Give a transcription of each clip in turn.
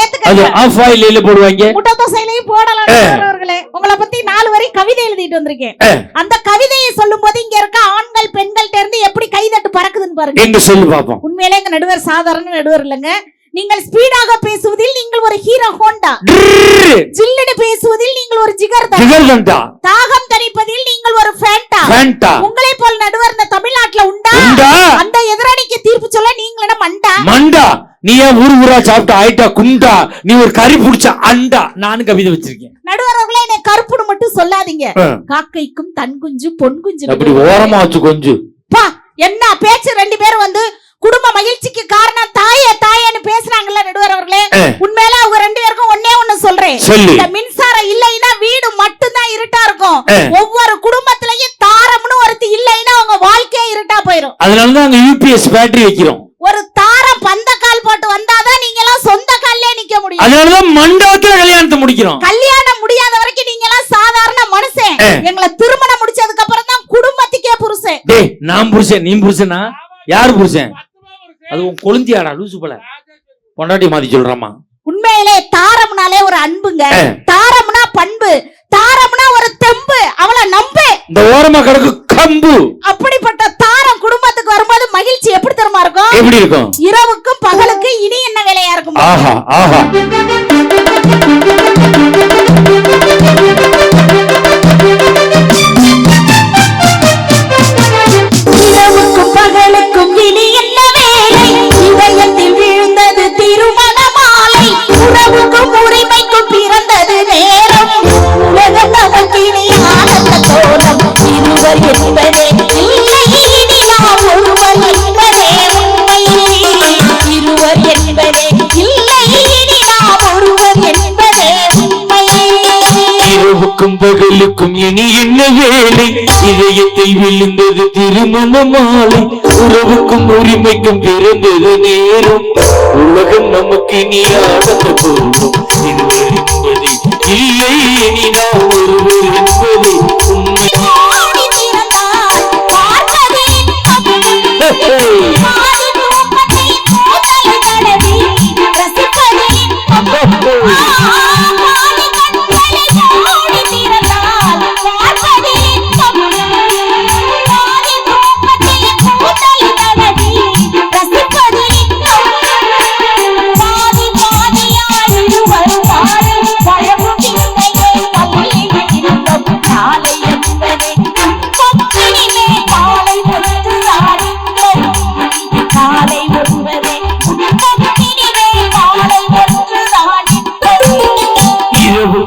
சேர்த்துக்கங்க of oil போடுவாங்க. முட்டை தோசையிலையும் போடலாம். அவர்களே உங்களை பத்தி நாலு வரி கவிதை எழுதிட்டு வந்திருக்கேன். அந்த கவிதையை சொல்லும் போது இங்க இருக்க ஆண்கள் பெண்கள்ட்ட இருந்து எப்படி கைதட்டு பறக்குதுன்னு பாருங்க. எங்க சொல்லு பாப்போம். உண்மையிலே எங்க நடுவர் சாதாரண நடுவர் இல்லைங்க. நீங்கள் ஸ்பீடாக பேசுவதில் நீங்கள் ஒரு ஹீரோ ஹோண்டா. ஜில்லுன்னு பேசுவதில் நீங்கள் ஒரு ஜிகர் தாகம் தணிப்பதில் நீங்கள் ஒரு ஃபேண்டா. ஃபேண்டா. உங்களை போல் நடுவர் இந்த தமிழ்நாட்டுல உண்டா? அந்த எதிரணிக்கு தீர்ப்பு சொல்ல நீங்களிடம் மண்டா? மண்டா. நீ ஏன் ஊர் ஊரா சாப்பிட்ட ஆயிட்டா குண்டா? நீ ஒரு கறி புடிச்ச அண்டா. நானும் கவிதை வச்சிருக்கேன். நடுவர் அவர்களே என்னை கருப்புன்னு மட்டும் சொல்லாதீங்க. காக்கைக்கும் தன் குஞ்சு பொன் குஞ்சு அப்படி ஓரமா வச்சு கொஞ்சம் பா என்ன பேச்சு? ரெண்டு பேரும் வந்து குடும்ப மகிழ்ச்சிக்கு காரணம் தாயே தாயேன்னு பேசுறாங்கல்ல நடுவர் அவர்களே ஆ. உண்மையில அவங்க ரெண்டு பேருக்கும் ஒன்னே ஒண்ணு சொல்றேன். இந்த மின்சாரம் இல்லைன்னா வீடு மட்டும்தான் இருட்டா இருக்கும். ஒவ்வொரு குடும்பத்திலயும் தாரம்னு ஒருத்தி இல்லைன்னா அவங்க வாழ்க்கையே இருட்டா போயிரும். அதனாலதான் அங்க யூபிஎஸ் பேட்டரி வைக்கிறோம் ஒரு தாரம் பந்த கால் போட்டு வந்தாதான் நீங்க எல்லாம் சொந்த கால்லே நிக்க முடியும் அதனாலதான் மண்டபத்துல கல்யாணத்தை முடிக்கிறோம். கல்யாணம் முடியாத வரைக்கும் நீங்க எல்லாம் சாதாரண மனுஷன். எங்களை திருமணம் முடிச்சதுக்கு அப்புறம் தான் குடும்பத்துக்கே புருஷன். டேய் நான் புருஷன் நீ புருஷனா? யாரு புருஷன்? அது உன் கொழுந்தியாடா லூசு போல. பொண்டாட்டி மாத்தி சொல்றாமா உண்மையிலே தாரம்னாலே ஒரு அன்புங்க. தாரம்னா பண்பு. தாரம்னா ஒரு தெம்பு. அவளை நம்பு. இந்த ஓரமா கிடக்கு கம்பு. அப்படிப்பட்ட தாரம் குடும்பத்துக்கு வரும்போது மகிழ்ச்சி எப்படி தெரியுமா இருக்கும்? எப்படி இருக்கும்? இரவுக்கும் பகலுக்கு இனி என்ன வேலையா இருக்கும்? ஆஹா ஆஹா. இரவுக்கும் இனி என்ன வேலை? இதயத்தை விழுந்தது திருமண மாலை உறவுக்கும் உரிமைக்கும் பிறந்தது நேரம். உலகம் நமக்கு இனி ஆனந்த போகும் இல்லை இனி நாம்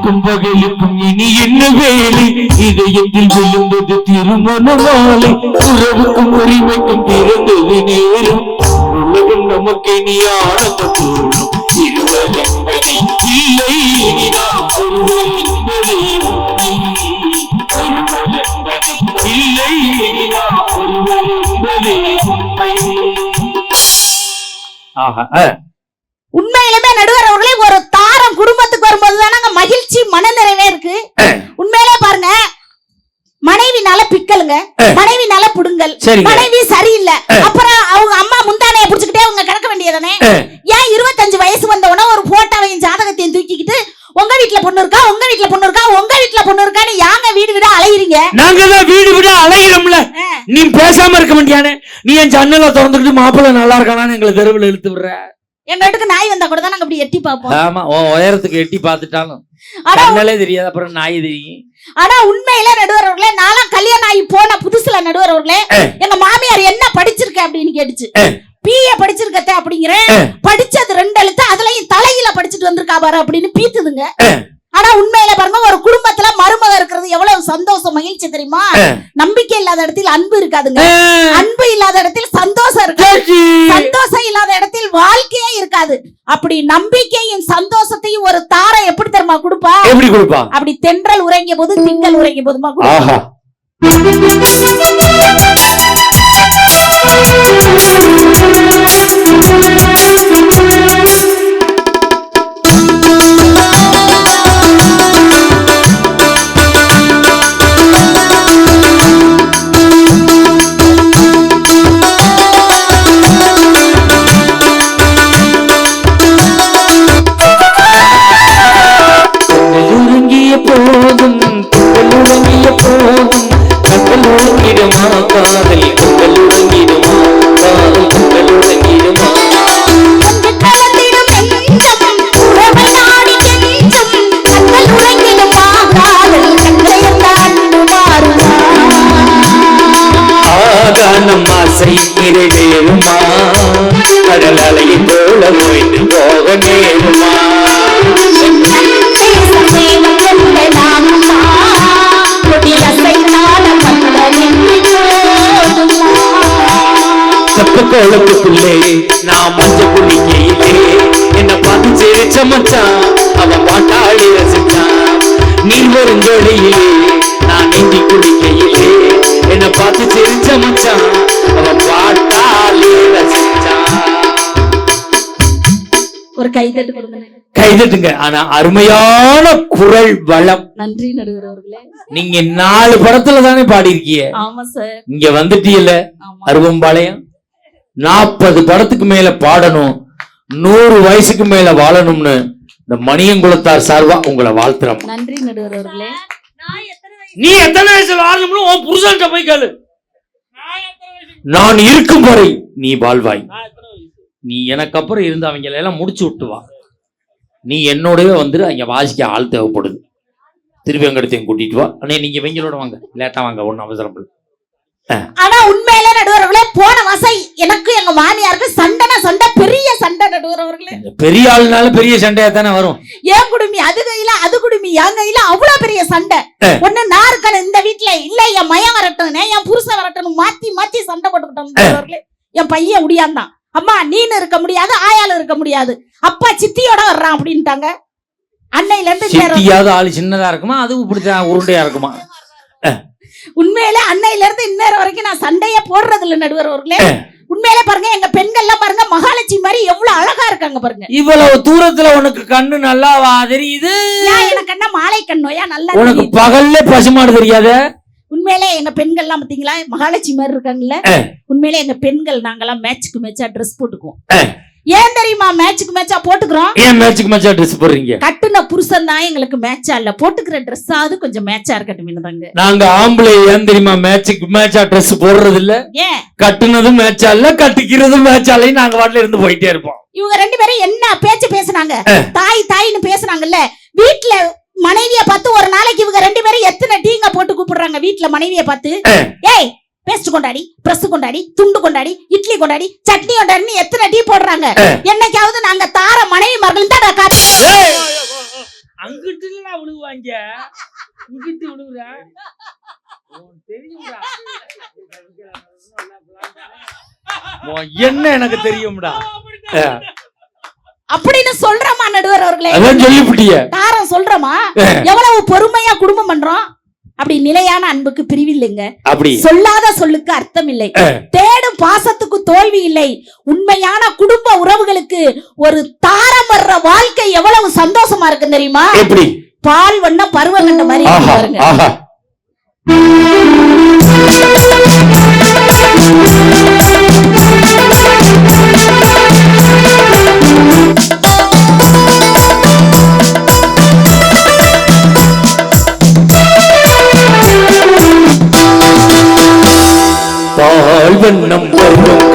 இரவுக்கும் பகலுக்கும் இனி என்ன வேலை? இதயத்தில் விழுந்தது திருமண மாலை உறவுக்கும் உரிமைக்கும் பிறந்தது நேரம். உலகம் நமக்கு இனி ஆனந்த பூர்ணம் இருவர் என்பதை இல்லை நாம் ஒருவர் என்பதை இல்லை நாம் ஒருவர் என்பதை ஆஹா உண்மையிலுமே நடுவர் அவர்களே ஒரு தாரம் குடும்பத்துக்கு வரும்போது தானங்க மகிழ்ச்சி மனநிறைவே இருக்கு ஆ. உண்மையிலே பாருங்க மனைவி நல பிக்கலுங்க. மனைவி நல புடுங்கல். மனைவி சரியில்லை. அப்புறம் அவங்க அம்மா முந்தானைய புடிச்சுக்கிட்டே அவங்க கிடக்க வேண்டியதானே. ஏன் இருபத்தஞ்சு வயசு வந்த உடனே ஒரு போட்டோவையும் ஜாதகத்தையும் தூக்கிக்கிட்டு உங்க வீட்ல பொண்ணு இருக்கா உங்க வீட்ல பொண்ணு இருக்கா உங்க வீட்ல பொண்ணு இருக்கான்னு யாங்க வீடு வீடா அலையிறீங்க நாங்க தான் வீடு விட அலையிறோம்ல. நீ பேசாம இருக்க மாட்டியானே நீ என் ஜன்னலை திறந்துக்கிட்டு மாப்பிள்ளை நல்லா இருக்கானான்னு எங்களை தெருவில் இழுத்து விடுற எங்க வீட்டுக்கு நாய் வந்தா கூட தான் நாங்க அப்படி எட்டி பார்ப்போம் ஆமா உன் உயரத்துக்கு எட்டி பார்த்துட்டாலும் ஆனா கண்ணாலே தெரியாது அப்புறம் நாய் தெரியும் ஆனா உண்மையில நடுவர் அவர்களே நான்லாம் கல்யாணம் ஆகி போன புதுசுல நடுவர் அவர்களே. எங்க மாமியார் என்ன படிச்சிருக்க அப்படின்னு கேட்டுச்சு. பிஏ படிச்சிருக்கத்த அப்படிங்கிறேன். படிச்சது ரெண்டு எழுத்து அதுலயும் தலையில படிச்சுட்டு வந்திருக்கா பாரு அப்படின்னு பீத்துதுங்க. ஆனா உண்மையில பாருங்க ஒரு குடும்பத்துல மருமக இருக்கிறது எவ்வளவு சந்தோஷம் மகிழ்ச்சி தெரியுமா. நம்பிக்கை இல்லாத இடத்தில் அன்பு இருக்காதுங்க. அன்பு இல்லாத இடத்தில் சந்தோஷம் இருக்கு சந்தோஷம் இல்லாத இடத்தில் வாழ்க்கையே இருக்காது. அப்படி நம்பிக்கையும் சந்தோஷத்தையும் ஒரு தாரை எப்படி தெரியுமா கொடுப்பா? எப்படி கொடுப்பா? அப்படி தென்றல் உறங்கிய போது திங்கள் உறங்கிய போதுமா கொடுப்பா? செப்ப கோலத்துக்குள்ளே நான் மஞ்ச குளிக்கையிலே. என்ன பார்த்து சிரிச்ச மச்சான் அவன் பாட்டாளி ரசிச்சான் நீர் வரும் ஜோடியிலே நான் நீந்தி குளிக்கையிலே. என்ன பார்த்து சிரிச்ச மச்சான் அவன் பாட்டாளி ரசிச்சான் ஒரு கைதட்டு கொடுங்க கைதட்டுங்க ஆனா அருமையான குரல் வளம். நன்றி நடுவர் அவர்களே. நீங்க நாலு படத்துல தானே பாடியிருக்கீங்க. ஆமா சார். இங்க வந்துட்டீல்ல. ஆமா. அருவம்பாளையம். நாற்பது படத்துக்கு மேல பாடணும் நூறு வயசுக்கு மேல வாழணும்னு இந்த மணியங்குளத்தார் சார்பா உங்களை வாழ்த்துறோம். நன்றி நடுவர் அவர்களே. நீ எத்தனை வயசுல வாழணும்னு உன் புருஷன்ட்ட போய் கேளு. நான் இருக்கும் வரை நீ வாழ்வாய். நீ எனக்கு அப்புறம் இருந்து அவங்கள எல்லாம் முடிச்சு விட்டு வா. நீ என்னோடவே வந்துரு அங்க வாசிக்க ஆள் தேவைப்படுது. திருவேங்கடத்தையும் கூட்டிட்டு வா. அண்ணே நீங்க இவங்களோட வாங்க. லேட்டா வாங்க ஒன்னும் அவசரம் இல்லை. ஆனா உண்மையில நடுவர் அவர்களே போன மாசம் எனக்கு எங்க மாமியாருக்கு சண்டைனா சண்டை பெரிய சண்டை நடுவர் அவர்களே இந்த பெரிய ஆளுனால பெரிய சண்டையா தானே வரும். ஏன் குடுமி அது கையில அது குடுமி என் கையில அவ்வளவு பெரிய சண்டை. ஒண்ணு நான் இருக்கணும் இந்த வீட்டுல இல்ல என் மயம் வரட்டும் என் புருஷன் வரட்டும் மாத்தி மாத்தி சண்டை போட்டுக்கிட்டோம். என் பையன் முடியாந்தான் அம்மா நீனு இருக்க முடியாது ஆயாலும் இருக்க முடியாது. அப்பா சித்தியோட வர்றான் அப்படின்ட்டாங்க. அன்னையில இருந்து சிட்டியாவது ஆளு சின்னதா இருக்குமா அதுவும் இப்படித்தான் உருண்டையா இருக்குமா? உண்மையிலே அன்னையில இருந்து இந்நேரம் வரைக்கும் நான் சண்டையே போடுறது இல்ல நடுவர் அவர்களே. உண்மையிலே பாருங்க எங்க பெண்கள்லாம் பாருங்க மகாலட்சுமி மாதிரி எவ்வளவு அழகா இருக்காங்க பாருங்க. இவ்வளவு தூரத்துல உனக்கு கண்ணு நல்லா தெரியுது எனக்கு என்ன மாலை கண்ணோயா நல்லா உனக்கு. பகல்ல பசுமாடு தெரியாத? உண்மையிலே எங்க பெண்கள்லாம் பாத்தீங்களா மகாலட்சுமி மாதிரி இருக்காங்கல்ல. உண்மையிலே எங்க பெண்கள் நாங்கெல்லாம் மேட்ச்க்கு மேட்சா ட்ரெஸ் போட்டுக்குவோம். ஏன் தெரியுமா மேட்ச்க்கு மேட்சா போட்டுக்கிறோம்? ஏன் மேட்சுக்கு மேட்சா ட்ரெஸ் போடுறீங்க? கட்டுன புருஷன் தான் எங்களுக்கு மேட்சா இல்ல. போட்டுக்கிற ட்ரெஸ்ஸாவது கொஞ்சம் மேட்சா இருக்கட்டும் தாங்க நாங்க ஆம்பளை ஏன் தெரியுமா மேட்சுக்கு மேட்சா ட்ரெஸ் போடுறது இல்ல? ஏன்? கட்டுனதும் மேட்சா இல்ல கட்டிக்கிறதும் மேட்சா இல்ல. நாங்க வாட்டில இருந்து போயிட்டே இருப்போம். இவங்க ரெண்டு பேரும் என்ன பேச்சு பேசுனாங்க. தாய் தாய்னு பேசுனாங்கல்ல? வீட்ல மனைவிய பார்த்து ஒரு நாளைக்கு இவங்க ரெண்டு பேரும் எத்தனை டீங்க போட்டு கூப்பிடுறாங்க வீட்ல மனைவிய பார்த்து. ஏய் பேஸ்ட் கொண்டாடி பிரஸ் கொண்டாடி துண்டு கொண்டாடி இட்லி கொண்டாடி சட்னி கொண்டாடி எத்தனை டீ போடுறாங்க. என்னைக்காவது நாங்க தார மனைவி மகள் தான் நான் காட்டு அங்கிட்டு விழுவாங்க இங்கிட்டு விழுவுறா என்ன எனக்கு தெரியும்டா? அப்படின்னு சொல்றோமா நடுவர் அவர்களே? சொல்லிவிட்டிய. தாரம் சொல்றோமா? எவ்வளவு பொறுமையா குடும்பம் பண்றோம்? அப்படி நிலையான அன்புக்கு பிரிவில்லைங்க. அப்படி. சொல்லாத சொல்லுக்கு அர்த்தம் இல்லை. தேடும் பாசத்துக்கு தோல்வி இல்லை. உண்மையான குடும்ப உறவுகளுக்கு ஒரு தாரம் வர்ற வாழ்க்கை எவ்வளவு சந்தோஷமா இருக்கு தெரியுமா? எப்படி? பால் வண்ண பருவம் கண்ட மாதிரி பாருங்க. ஆஹா. பால் வண்ணம்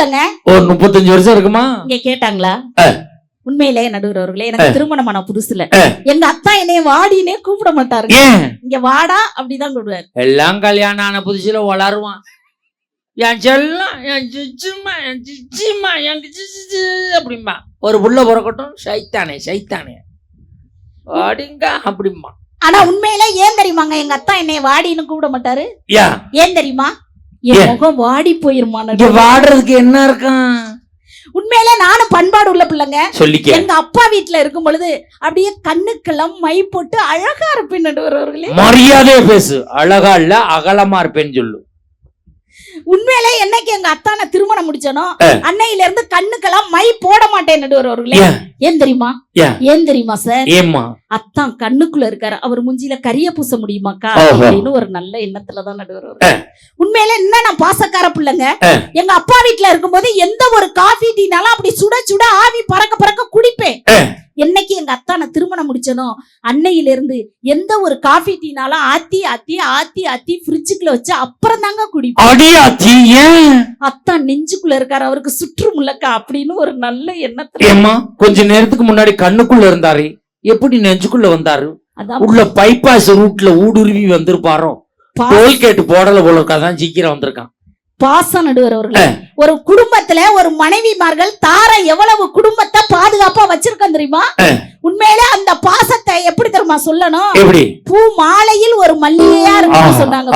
புதுசுலங்க ஒரு முப்பத்தஞ்சு வருஷம் இருக்குமா? இங்க கேட்டாங்களா. உண்மையிலே நடுவர் அவர்களே எனக்கு திருமணமான புதுசுல. எங்க அத்தா என்னைய வாடினே கூப்பிட மாட்டாருங்க. ஏன்? இங்க வாடா அப்படிதான் கூப்பிடுவாரு எல்லாம் கல்யாணம் ஆன புதுசுல வளருவான். என் செல்லம் என் சிச்சுமா என் சிச்சிமா என் சிச்சு அப்படிம்பா. ஒரு புள்ள பிறக்கட்டும் சைத்தானே சைத்தானே. அடிங்க அப்படிம்பா. ஆனா உண்மையிலே ஏன் தெரியுமாங்க எங்க அத்தா என்னைய வாடின்னு கூப்பிட மாட்டாரு? ஏன் தெரியுமா? என்? முகம் வாடி போயிருமா இங்க வாடுறதுக்கு என்ன இருக்கும் உண்மையிலே நானும் பண்பாடு உள்ள பிள்ளைங்க. சொல்லிக்க. எங்க அப்பா வீட்ல இருக்கும் பொழுது அப்படியே கண்ணுக்கெல்லாம் மை போட்டு அழகா இருப்பேன் நடுவர் அவர்களே மரியாதையா பேசு. அழகா இல்ல அகலமா இருப்பேன்னு சொல்லு. உண்மையிலே என்னைக்கு எங்க அத்தான திருமணம் முடிச்சனோ. அன்னையில இருந்து கண்ணுக்கெல்லாம் மை போட மாட்டேன் நடுவர் அவர்களே ஏன் தெரியுமா ஏன்? தெரியுமா சார் ஏம்மா அத்தான் கண்ணுக்குள்ள இருக்காரு அவர் மூஞ்சில கரிய பூச முடியுமாக்கா. அப்படின்னு ஒரு நல்ல எண்ணத்துலதான் நடுவர். உண்மையில என்ன நான் பாசக்கார பிள்ளைங்க. எங்க அப்பா வீட்ல இருக்கும்போது எந்த ஒரு காஃபி டீனாலும் அப்படி சுட சுட ஆவி பறக்க பறக்க குடிப்பேன். என்னைக்கு எங்க அத்தான திருமணம் முடிச்சனோ அன்னையில இருந்து எந்த ஒரு காஃபி டீனாலும் ஆத்தி ஆத்தி ஆத்தி ஆத்தி ஃப்ரிட்ஜுக்குள்ள வச்சு அப்புறம் தாங்க குடிப்பேன். அத்தான் நெஞ்சுக்குள்ள இருக்காரு அவருக்கு சுற்று முள்ளக்கா அப்படின்னு ஒரு நல்ல எண்ணத்துல. கொஞ்ச நேரத்துக்கு முன்னாடி கண்ணுக்குள்ள இருந்தாரு எப்படி நெஞ்சுக்குள்ள வந்தாரு? உள்ள பைபாஸ் ரூட்ல ஊடுருவி வந்திருப்பாரோ? டோல்கேட் போடல போல இருக்காதான் சீக்கிரம் வந்திருக்கான். பாசம் நடுவர் அவர்களே ஒரு குடும்பத்துல ஒரு மனைவிமார்கள் தார எவ்வளவு குடும்பத்தை பாதுகாப்பா வச்சிருக்கோம் தெரியுமா? உண்மையிலே அந்த பாசத்தை எப்படி தெரியுமா சொல்லணும்? பூ மாலையில் ஒரு மல்லிகையா இருக்குன்னு ஆஹா, சொன்னாங்க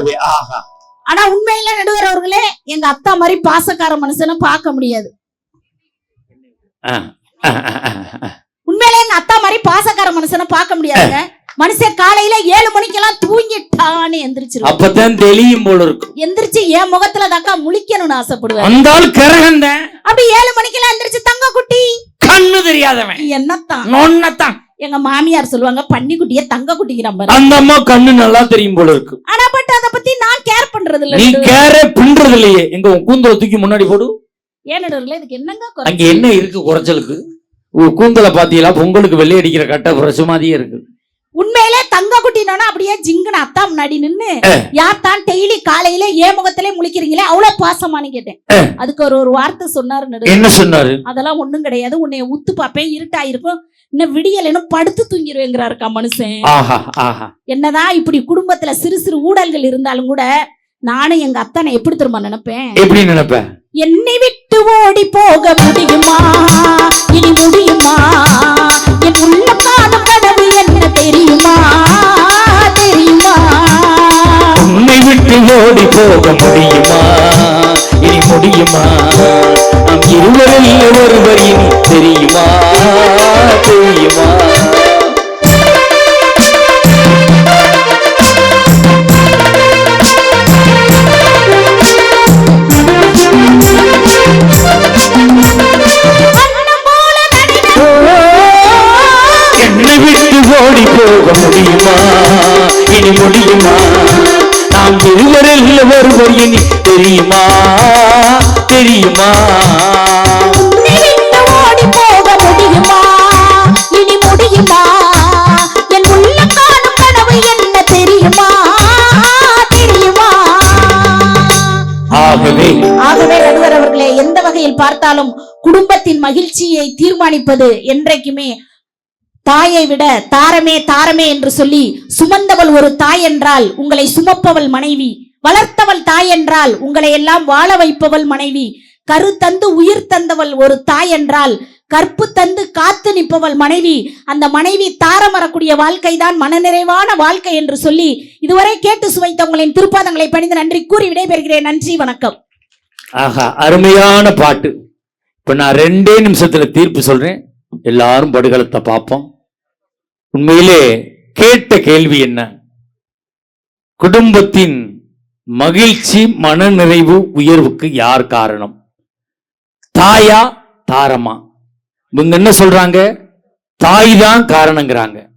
ஆஹா ஆகவே ஆஹா. ஆனா உண்மையில நடுவர் அவர்களே எங்க அத்தா மாதிரி பாசக்கார மனுஷனை பார்க்க முடியாது. உண்மையிலே எங்க அத்தா மாதிரி பாசக்கார மனுஷனை பார்க்க முடியாதுங்க. மனுஷன் காலையில ஏழு மணிக்கெல்லாம் தூங்கிட்டான்னு எந்திரிச்சிருவான் அப்பதான் தெளியும் போல இருக்கும். எந்திரிச்சு என் முகத்துல தாக்கா முழிக்கணும்னு ஆசைப்படுவேன். அந்த ஆள் கரகந்தேன் அப்படி ஏழு மணிக்கெல்லாம் எந்திரிச்சு தங்க குட்டி. கண்ணு தெரியாதவன். என்னத்தான்? நொன்னத்தான் எங்க மாமியார் சொல்லுவாங்க பன்னி குட்டிய தங்க குட்டிக்கு நம்பர் அந்த அம்மா கண்ணு நல்லா தெரியும் போல இருக்கு ஆனா பட் அத பத்தி நான் கேர் பண்றது இல்ல நீ. கேரே பின்றது இல்லையே எங்க கூந்தலை தூக்கி முன்னாடி போடு. ஏன் நடுவர்களே இதுக்கு என்னங்க? அங்க என்ன இருக்கு குறைச்சலுக்கு உன் கூந்தலை பாத்தீங்களா பொங்கலுக்கு வெள்ளை அடிக்கிற கட்டை பிரசு மாதிரியே இருக்கு. உண்மையிலே தங்க குட்டினோனா அப்படியே ஜிங்குன அத்தா முன்னாடி நின்னு ஆ. யார் தான் டெய்லி காலையில ஏன் முகத்திலே முழிக்கிறீங்களே அவ்வளவு பாசமானு கேட்டேன். அதுக்கு ஒரு ஒரு வார்த்தை சொன்னாரு என்ன சொன்னாரு? அதெல்லாம் ஒண்ணும் கிடையாது உன்னைய உத்து பாப்பேன் இருட்டா இருக்கும் இன்னும் விடியலைன்னு படுத்து தூங்கிடுவேங்கிறாருக்கா மனுஷன். என்னதான் இப்படி குடும்பத்துல சிறு சிறு ஊழல்கள் இருந்தாலும் கூட நானும் எங்க அத்தனை எப்படி திரும்ப நினைப்பேன்? எப்படி நினைப்ப? என்னை விட்டு ஓடி போக முடியுமா? இனி முடியுமா? ஓடி போக முடியுமா? இனி முடியுமா? நம் இருவரில் ஒருவர் இனி தெரியுமா? தெரியுமா? தெரியுமா? ஆகவே ஆகவே நடுவர் அவர்களே எந்த வகையில் பார்த்தாலும் குடும்பத்தின் மகிழ்ச்சியை தீர்மானிப்பது என்றைக்குமே தாயை விட தாரமே தாரமே என்று சொல்லி சுமந்தவள் ஒரு தாய் என்றால் உங்களை சுமப்பவள் மனைவி வளர்த்தவள் தாய் என்றால் உங்களை எல்லாம் வாழ வைப்பவள் மனைவி கரு தந்து உயிர் தந்தவள் ஒரு தாய் என்றால் கற்பு தந்து காத்து நிற்பவள் மனைவி அந்த மனைவி தாரம் வரக்கூடிய வாழ்க்கை தான் மனநிறைவான வாழ்க்கை என்று சொல்லி இதுவரை கேட்டு சுவைத்தவங்களின் திருப்பாதங்களை பணிந்து நன்றி கூறி விடைபெறுகிறேன். நன்றி வணக்கம். ஆஹா அருமையான பாட்டு. இப்ப நான் ரெண்டே நிமிஷத்துல தீர்ப்பு சொல்றேன். எல்லாரும் படுகளத்தை பார்ப்போம். உண்மையிலே கேட்ட கேள்வி என்ன? குடும்பத்தின் மகிழ்ச்சி மனநிறைவு உயர்வுக்கு யார் காரணம்? தாயா தாரமா? இவங்க என்ன சொல்றாங்க? தாய் தான் காரணங்கிறாங்க.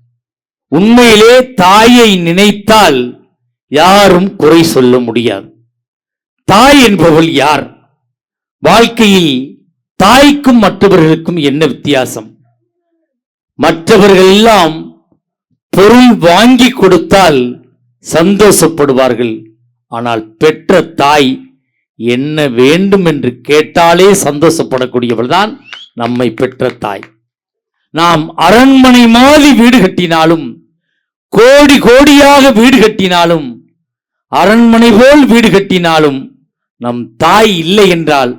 உண்மையிலே தாயை நினைத்தால் யாரும் குறை சொல்ல முடியாது. தாய் என்பவள் யார்? வாழ்க்கையில் தாய்க்கும் மற்றவர்களுக்கும் என்ன வித்தியாசம்? மற்றவர்கள் எல்லாம் பொருள் வாங்கி கொடுத்தால் சந்தோஷப்படுவார்கள். ஆனால் பெற்ற தாய் என்ன வேண்டும் என்று கேட்டாலே சந்தோஷப்படக்கூடியவள் தான் நம்மை பெற்ற தாய். நாம் அரண்மனை மாதிரி வீடு கட்டினாலும் கோடி கோடியாக வீடு கட்டினாலும் அரண்மனை போல் வீடு கட்டினாலும் நம் தாய் இல்லை என்றால்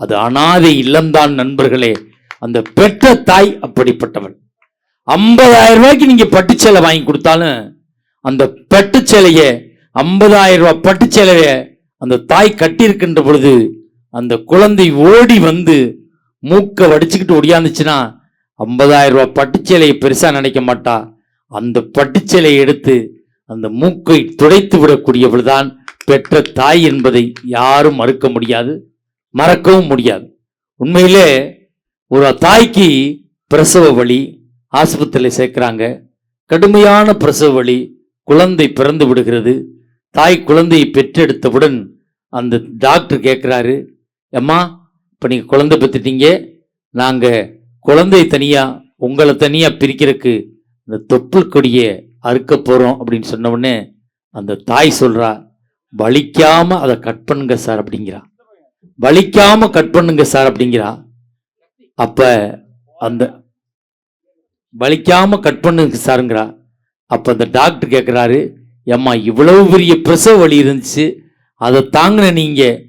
அது அனாதை இல்லம்தான் நண்பர்களே. அந்த பெற்ற தாய் அப்படிப்பட்டவள். ஐம்பதாயிரம் ரூபாய்க்கு நீங்க பட்டுச்சேலை வாங்கி கொடுத்தாலும் அந்த பட்டுச்சேலைய ஐம்பதாயிரம் ரூபாய் பட்டுச்சேலைய அந்த தாய் கட்டியிருக்கின்ற பொழுது அந்த குழந்தை ஓடி வந்து மூக்க வடிச்சுக்கிட்டு ஒடியாந்துச்சுன்னா ஐம்பதாயிரம் ரூபாய் பட்டுச்சேலையை பெருசா நினைக்க மாட்டா. அந்த பட்டுச்சேலையை எடுத்து அந்த மூக்கை துடைத்து விடக்கூடியவள்தான் பெற்ற தாய் என்பதை யாரும் மறுக்க முடியாது மறக்கவும் முடியாது. உண்மையிலே ஒரு தாய்க்கு பிரசவ வழி ஆஸ்பத்திரியில் சேர்க்குறாங்க. கடுமையான பிரசவ வலி குழந்தை பிறந்து விடுகிறது. தாய் குழந்தையை பெற்றெடுத்தவுடன் அந்த டாக்டர் கேட்குறாரு அம்மா இப்போ நீங்கள் குழந்தை பெற்றுட்டீங்க நாங்கள் குழந்தை தனியாக உங்களை தனியாக பிரிக்கிறதுக்கு இந்த தொப்புள் கொடியை அறுக்க போகிறோம் அப்படின்னு சொன்ன உடனே அந்த தாய் சொல்கிறா வலிக்காமல் அதை கட் பண்ணுங்க சார் அப்படிங்கிறா. வலிக்காமல் கட் பண்ணுங்க சார் அப்படிங்கிறா. அப்போ அந்த வலிக்காமல் கட் பண்ணுங்க சாருங்கிறா. அப்போ அந்த டாக்டர் கேட்குறாரு ஏம்மா இவ்வளவு பெரிய பிரசவ வலி இருந்துச்சு அதை தாங்கின நீங்கள்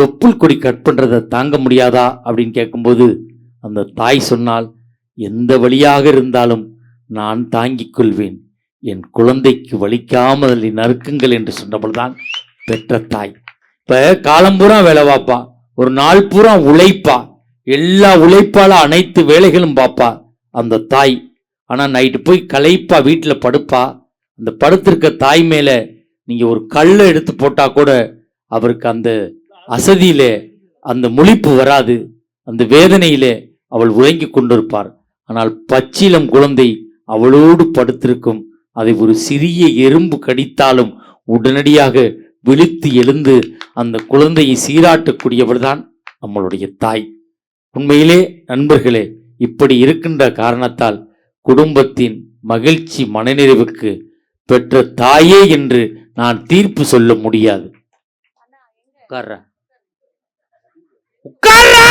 தொப்புள் கொடி கட் பண்ணுறதை தாங்க முடியாதா? அப்படின்னு கேட்கும்போது அந்த தாய் சொன்னால் எந்த வழியாக இருந்தாலும் நான் தாங்கிக் கொள்வேன். என் குழந்தைக்கு வலிக்காமல் நறுக்குங்கள் என்று சொன்னவள்தான் பெற்ற தாய். இப்போ காலம்பூரா வேலை பார்ப்பா. ஒரு நாள் பூரா உழைப்பா. எல்லா உழைப்பால அனைத்து வேலைகளும் பார்ப்பா. அந்த தாய். ஆனால் நைட்டு போய் களைப்பா வீட்டில் படுப்பா. அந்த படுத்திருக்க தாய் மேலே நீங்கள் ஒரு கல்லை எடுத்து போட்டால் கூட அவருக்கு அந்த அசதியிலே அந்த முழிப்பு வராது. அந்த வேதனையிலே அவள் உறங்கி கொண்டிருப்பார். ஆனால் பச்சிலம் குழந்தை அவளோடு படுத்திருக்கும். அதை ஒரு சிறிய எறும்பு கடித்தாலும் உடனடியாக விழித்து எழுந்து அந்த குழந்தையை சீராட்டக்கூடியவர்தான் நம்மளுடைய தாய். உண்மையிலே நண்பர்களே இப்படி இருக்கின்ற காரணத்தால் குடும்பத்தின் மகிழ்ச்சி மனநிறைவுக்கு பெற்ற தாயே என்று நான் தீர்ப்பு சொல்ல முடியாது. உட்கார்றா. உட்கார்றா!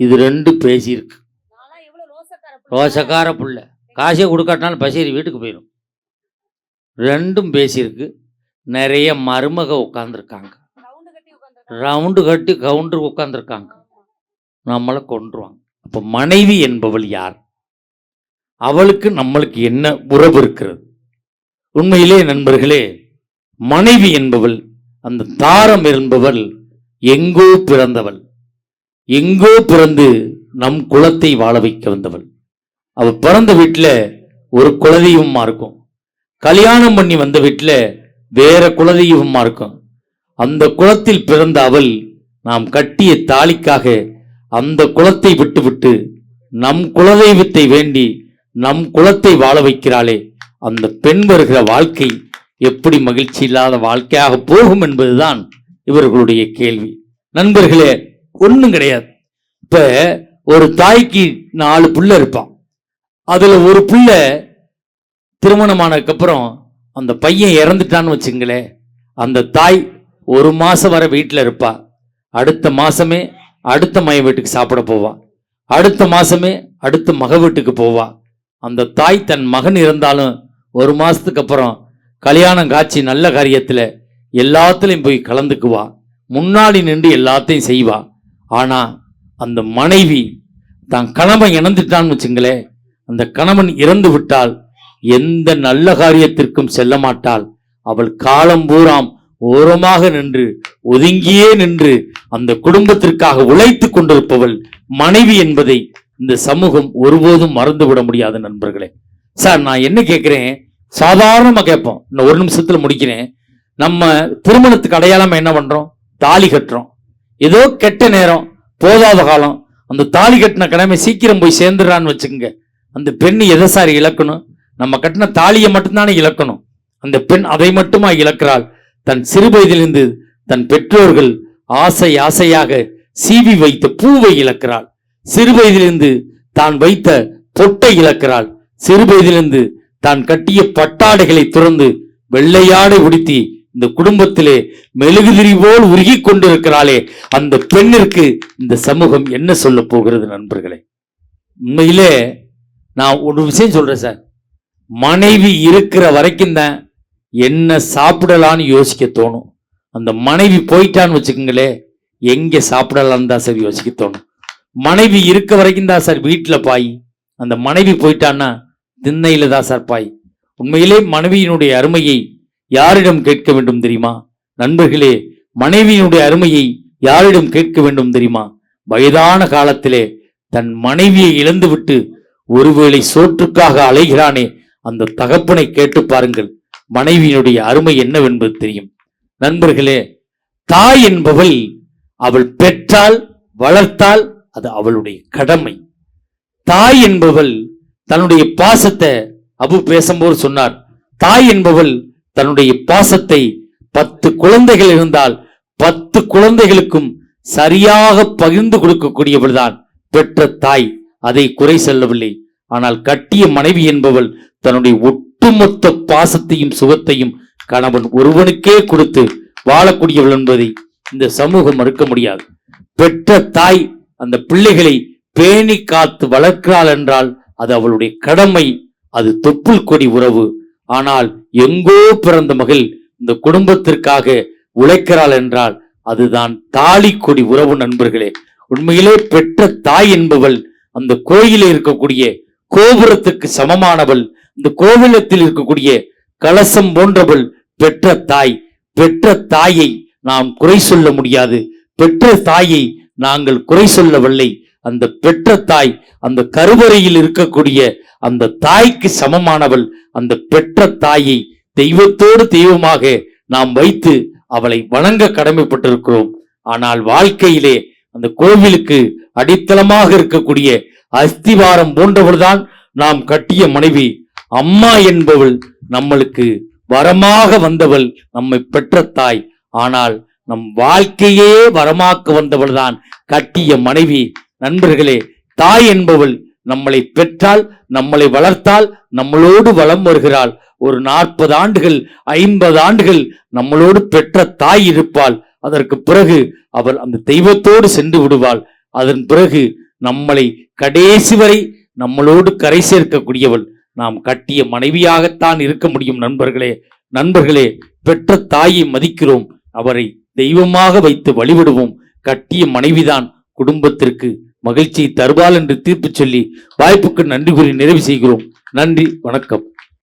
இது ரெண்டு பேசியிருக்கு ரோசக்கார புள்ள. காசே கொடுக்காட்டினாலும் பசேரி வீட்டுக்கு போயிடும் ரெண்டும் பேசியிருக்கு நிறைய மருமக உட்காந்துருக்காங்க ரவுண்டு கட்டி கவுண்டர் உட்காந்துருக்காங்க நம்மளை கொன்றுவாங்க. அப்போ மனைவி என்பவள் யார்? அவளுக்கு நம்மளுக்கு என்ன உறவு இருக்கிறது? உண்மையிலே நண்பர்களே மனைவி என்பவள் அந்த தாரம் என்பவள் எங்கோ பிறந்தவள். எங்கோ பிறந்து நம் குலத்தை வாழ வைக்க வந்தவள். அவள் பிறந்த வீட்டில் ஒரு குலதெய்வமா இருக்கும். கல்யாணம் பண்ணி வந்த வீட்டில் வேற குலதெய்வமா இருக்கும். அந்த குலத்தில் பிறந்த அவள் நாம் கட்டிய தாலிக்காக அந்த குலத்தை விட்டுவிட்டு நம் குலதெய்வத்தை வேண்டி நம் குலத்தை வாழ வைக்கிறாளே அந்த பெண் வருகிற வாழ்க்கை எப்படி மகிழ்ச்சி இல்லாத வாழ்க்கையாக போகும் என்பதுதான் இவர்களுடைய கேள்வி. நண்பர்களே ஒன்றும் கிடையாது. இப்ப ஒரு தாய்க்கு நாலு புள்ள இருப்பான். அதுல ஒரு புள்ள திருமணமானதுக்கப்புறம் அந்த பையன் இறந்துட்டான்னு வச்சுங்களேன் அந்த தாய் ஒரு மாதம் வர வீட்டில் இருப்பா. அடுத்த மாதமே அடுத்த மைய வீட்டுக்கு சாப்பிட போவா. அடுத்த மாசமே அடுத்த மக வீட்டுக்கு போவா. அந்த தாய் தன் மகன் இருந்தாலும் ஒரு மாதத்துக்கு அப்புறம் கல்யாணம் காட்சி நல்ல காரியத்தில் எல்லாத்துலேயும் போய் கலந்துக்குவா. முன்னாடி நின்று எல்லாத்தையும் செய்வா. ஆனால் அந்த மனைவி தான் கணவன் இணந்துட்டான்னு வச்சுங்களேன் அந்த கணவன் இறந்து விட்டால் எந்த நல்ல காரியத்திற்கும் செல்ல மாட்டாள். அவள் காலம் பூராம் ஓரமாக நின்று ஒதுங்கியே நின்று அந்த குடும்பத்திற்காக உழைத்து கொண்டிருப்பவள் மனைவி என்பதை இந்த சமூகம் ஒருபோதும் மறந்துவிட முடியாத நண்பர்களே. சார் நான் என்ன கேட்குறேன்? சாதாரணமாக கேட்போம். இன்னும் ஒரு நிமிஷத்தில் முடிக்கிறேன். நம்ம திருமணத்துக்கு அடையாளமா என்ன பண்ணுறோம் தாலி கட்டுறோம். ஏதோ கெட்ட நேரம் போதாத காலம். அந்த தாலி கட்டின கிழமை சீக்கிரம் போய் சேர்ந்துடுறான்னு வச்சுக்கோங்க. அந்த பெண் எதை சார் இழக்கணும்? நம்ம கட்டின தாலியை மட்டும்தானே இழக்கணும். அந்த பெண் அதை மட்டுமா இழக்கிறாள்? தன் சிறு வயதிலிருந்து தன் பெற்றோர்கள் ஆசை ஆசையாக சீவி வைத்த பூவை இழக்கிறாள். சிறு வயதிலிருந்து தான் வைத்த பொட்டை இழக்கிறாள். சிறு வயதிலிருந்து தான் கட்டிய பட்டாடைகளை துறந்து வெள்ளையாடை உடுத்தி இந்த குடும்பத்திலே மெழுகுதிரி போல் உருகி கொண்டிருக்கிறாளே அந்த பெண்ணிற்கு இந்த சமூகம் என்ன சொல்ல போகிறது நண்பர்களே? உண்மையிலே நான் ஒரு விஷயம் சொல்றேன் சார். மனைவி இருக்கிற வரைக்கும் தான் என்ன சாப்பிடலான்னு யோசிக்க தோணும். அந்த மனைவி போயிட்டான்னு வச்சுக்கோங்களே எங்கே சாப்பிடலான்னு தான் சார் யோசிக்க தோணும். மனைவி இருக்க வரைக்கும் தான் சார் வீட்டில் பாய். அந்த மனைவி போயிட்டான்னா திண்ணையில தான் சார் பாய். உண்மையிலே மனைவியினுடைய அருமையை யாரிடம் கேட்க வேண்டும் தெரியுமா? நண்பர்களே மனைவியினுடைய அருமையை யாரிடம் கேட்க வேண்டும் தெரியுமா? வயதான காலத்திலே தன் மனைவியை இழந்துவிட்டு ஒருவேளை சோற்றுக்காக அலைகிறானே அந்த தகப்பனை கேட்டு பாருங்கள். மனைவியினுடைய அருமை என்னவென்பது தெரியும். நண்பர்களே தாய் என்பவள் அவள் பெற்றால் வளர்த்தால் அது அவளுடைய கடமை. தாய் என்பவள் தன்னுடைய பாசத்தை அபு பேசும்போது சொன்னார். தாய் என்பவள் தன்னுடைய பாசத்தை பத்து குழந்தைகள் இருந்தால் பத்து குழந்தைகளுக்கும் சரியாக பகிர்ந்து கொடுக்கக்கூடியவள் தான் பெற்ற தாய். அதை குறை செல்லவில்லை. ஆனால் கட்டிய மனைவி என்பவள் தன்னுடைய ஒட்டுமொத்த பாசத்தையும் சுகத்தையும் கணவன் ஒருவனுக்கே கொடுத்து வாழக்கூடியவள் என்பதை இந்த சமூகம் மறுக்க முடியாது. பெற்ற தாய் அந்த பிள்ளைகளை பேணி காத்து வளர்க்கிறாள் என்றால் அது அவளுடைய கடமை அது தொப்புள் கொடி உறவு. ஆனால் எங்கோ பிறந்த மகள் இந்த குடும்பத்திற்காக உழைக்கிறாள் என்றால் அதுதான் தாலி கொடி உறவு நண்பர்களே. உண்மையிலே பெற்ற தாய் என்பவள் அந்த கோயிலில் இருக்கக்கூடிய கோபுரத்துக்கு சமமானவள் இந்த கோவிலத்தில் இருக்கக்கூடிய கலசம் போன்றவள் பெற்ற தாய் பெற்ற தாயை நாம் குறை சொல்ல முடியாது. பெற்ற தாயை நாங்கள் குறை சொல்லவில்லை. அந்த பெற்ற தாய் அந்த கருவறையில் இருக்கக்கூடிய அந்த தாய்க்கு சமமானவள் அந்த பெற்ற தாயை தெய்வத்தோடு தெய்வமாக நாம் வைத்து அவளை வணங்க கடமைப்பட்டிருக்கிறோம். ஆனால் வாழ்க்கையிலே அந்த கோவிலுக்கு அடித்தளமாக இருக்கக்கூடிய அஸ்திவாரம் போன்றவள்தான் நாம் கட்டிய மனைவி அம்மா என்பவள் நம்மளுக்கு வரமாக வந்தவள் நம்மை பெற்ற தாய். ஆனால் நம் வாழ்க்கையே வரமாக்க வந்தவள் தான் கட்டிய மனைவி. நண்பர்களே தாய் என்பவள் நம்மளை பெற்றால் நம்மளை வளர்த்தால் நம்மளோடு வளம் வருகிறாள். ஒரு நாற்பது ஆண்டுகள் ஐம்பது ஆண்டுகள் நம்மளோடு பெற்ற தாய் இருப்பாள். அதற்கு பிறகு அவள் அந்த தெய்வத்தோடு சென்று விடுவாள். அதன் பிறகு நம்மளை கடைசி வரை நம்மளோடு கரை சேர்க்கக்கூடியவள். நாம் கட்டிய மனைவியாகத்தான் இருக்க முடியும் நண்பர்களே. நண்பர்களே பெற்ற தாயை மதிக்கிறோம். அவரை தெய்வமாக வைத்து வழிபடுவோம். கட்டிய மனைவிதான் குடும்பத்திற்கு மகிழ்ச்சியை தருவாள் என்று தீர்ப்பு சொல்லி வாய்ப்புக்கு நன்றி கூறி நிறைவு செய்கிறோம். நன்றி வணக்கம்.